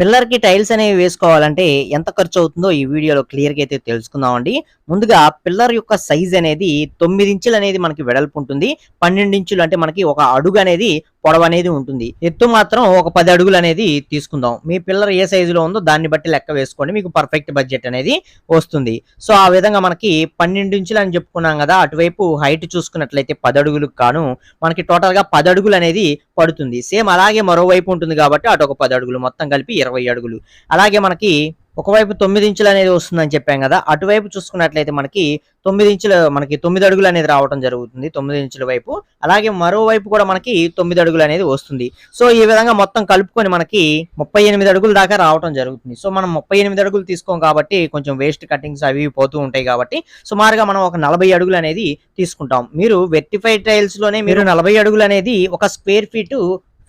పిల్లర్కి tiles అనేవి వేసుకోవాలంటే ఎంత ఖర్చు అవుతుందో ఈ వీడియోలో క్లియర్గా అయితే తెలుసుకుందామండి. ముందుగా పిల్లర్ యొక్క సైజ్ అనేది తొమ్మిది ఇంచులు అనేది మనకి వెడల్పు ఉంటుంది. పన్నెండు ఇంచులు అంటే మనకి ఒక అడుగు అనేది పొడవు అనేది ఉంటుంది. ఎత్తు మాత్రం ఒక పది అడుగులు అనేది తీసుకుందాం. మీ పిల్లర్ ఏ సైజులో ఉందో దాన్ని బట్టి లెక్క వేసుకోండి. మీకు పర్ఫెక్ట్ బడ్జెట్ అనేది వస్తుంది. సో ఆ విధంగా మనకి పన్నెండు ఇంచులు అని చెప్పుకున్నాం కదా అటువైపు హైట్ చూసుకున్నట్లయితే పది అడుగులకు కాను మనకి టోటల్గా పది అడుగులు అనేది పడుతుంది. సేమ్ అలాగే మరోవైపు ఉంటుంది కాబట్టి అటు ఒక పది అడుగులు మొత్తం కలిపి ఇరవై అడుగులు. అలాగే మనకి ఒకవైపు తొమ్మిది ఇంచులు అనేది వస్తుందని చెప్పాం కదా అటువైపు చూసుకున్నట్లయితే మనకి తొమ్మిది ఇంచులు మనకి తొమ్మిది అడుగులు అనేది రావడం జరుగుతుంది తొమ్మిది ఇంచుల వైపు. అలాగే మరోవైపు కూడా మనకి తొమ్మిది అడుగులు అనేది వస్తుంది. సో ఈ విధంగా మొత్తం కలుపుకొని మనకి ముప్పై ఎనిమిది అడుగుల దాకా రావడం జరుగుతుంది. సో మనం ముప్పై ఎనిమిది అడుగులు తీసుకోం కాబట్టి కొంచెం వేస్ట్ కటింగ్స్ అవి పోతూ ఉంటాయి కాబట్టి సుమారుగా మనం ఒక నలభై అడుగులు అనేది తీసుకుంటాం. మీరు వెర్టిఫైడ్ టైల్స్లోనే మీరు నలభై అడుగులు అనేది ఒక స్క్వేర్ ఫీట్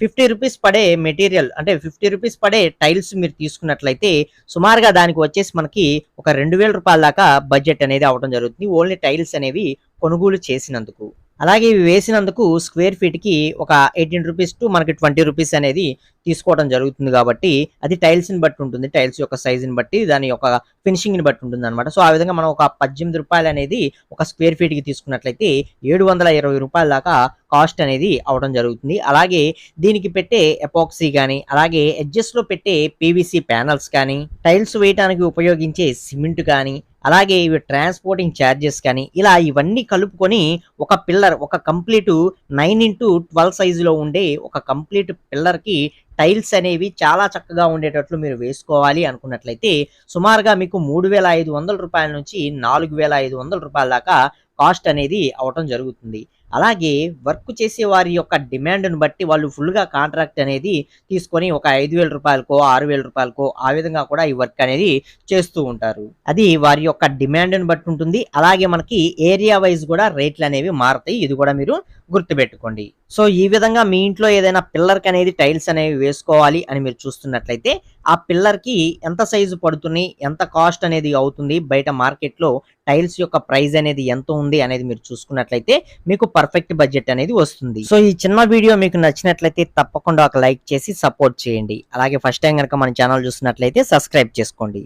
ఫిఫ్టీ రూపీస్ పడే మెటీరియల్ అంటే ఫిఫ్టీ రూపీస్ పడే టైల్స్ మీరు తీసుకున్నట్లయితే సుమారుగా దానికి వచ్చేసి మనకి ఒక రెండు వేల రూపాయల దాకా బడ్జెట్ అనేది అవడం జరుగుతుంది. ఓన్లీ టైల్స్ అనేవి కొనుగోలు చేసినందుకు. అలాగే ఇవి వేసినందుకు స్క్వేర్ ఫీట్కి ఒక ఎయిటీన్ రూపీస్ టు మనకి ట్వంటీ రూపీస్ అనేది తీసుకోవడం జరుగుతుంది కాబట్టి అది టైల్స్ని బట్టి ఉంటుంది. టైల్స్ యొక్క సైజుని బట్టి దాని యొక్క ఫినిషింగ్ని బట్టి ఉంటుంది అనమాట సో ఆ విధంగా మనం ఒక పద్దెనిమిది రూపాయలు అనేది ఒక స్క్వేర్ ఫీట్కి తీసుకున్నట్లయితే ఏడు వందల ఇరవై రూపాయల దాకా కాస్ట్ అనేది అవడం జరుగుతుంది. అలాగే దీనికి పెట్టే ఎపాక్సీ కానీ అలాగే ఎడ్జెస్ పెట్టే పీవీసీ ప్యానల్స్ కానీ టైల్స్ వేయడానికి ఉపయోగించే సిమెంట్ కానీ అలాగే ఇవి ట్రాన్స్పోర్టింగ్ ఛార్జెస్ కానీ ఇలా ఇవన్నీ కలుపుకొని ఒక పిల్లర్ ఒక కంప్లీట్ నైన్ ఇంటూ ట్వెల్వ్ సైజులో ఉండే ఒక కంప్లీట్ పిల్లర్కి టైల్స్ అనేవి చాలా చక్కగా ఉండేటట్లు మీరు వేసుకోవాలి అనుకున్నట్లయితే సుమారుగా మీకు మూడు వేల ఐదు వందల రూపాయల నుంచి నాలుగు వేల ఐదు వందల రూపాయల దాకా కాస్ట్ అనేది అవటం జరుగుతుంది. అలాగే వర్క్ చేసే వారి యొక్క డిమాండ్ను బట్టి వాళ్ళు ఫుల్గా కాంట్రాక్ట్ అనేది తీసుకొని ఒక ఐదు వేల రూపాయలకో ఆరు వేల రూపాయలకో ఆ విధంగా కూడా ఈ వర్క్ అనేది చేస్తూ ఉంటారు. అది వారి యొక్క డిమాండ్ను బట్టి ఉంటుంది. అలాగే మనకి ఏరియా వైజ్ కూడా రేట్లు అనేవి మారుతాయి. ఇది కూడా మీరు గుర్తుపెట్టుకోండి. సో ఈ విధంగా మీ ఇంట్లో ఏదైనా పిల్లర్కి అనేది టైల్స్ అనేవి వేసుకోవాలి అని మీరు చూస్తున్నట్లయితే ఆ పిల్లర్కి ఎంత సైజు పడుతుంది ఎంత కాస్ట్ అనేది అవుతుంది బయట మార్కెట్లో టైల్స్ యొక్క ప్రైస్ అనేది ఎంత ఉంది అనేది మీరు చూసుకున్నట్లయితే మీకు పర్ఫెక్ట్ బడ్జెట్ అనేది వస్తుంది. సో ఈ చిన్న వీడియో మీకు నచ్చినట్లయితే తప్పకుండా ఒక లైక్ చేసి సపోర్ట్ చేయండి. అలాగే ఫస్ట్ టైం కనుక మన ఛానల్ చూసినట్లయితే సబ్స్క్రైబ్ చేసుకోండి.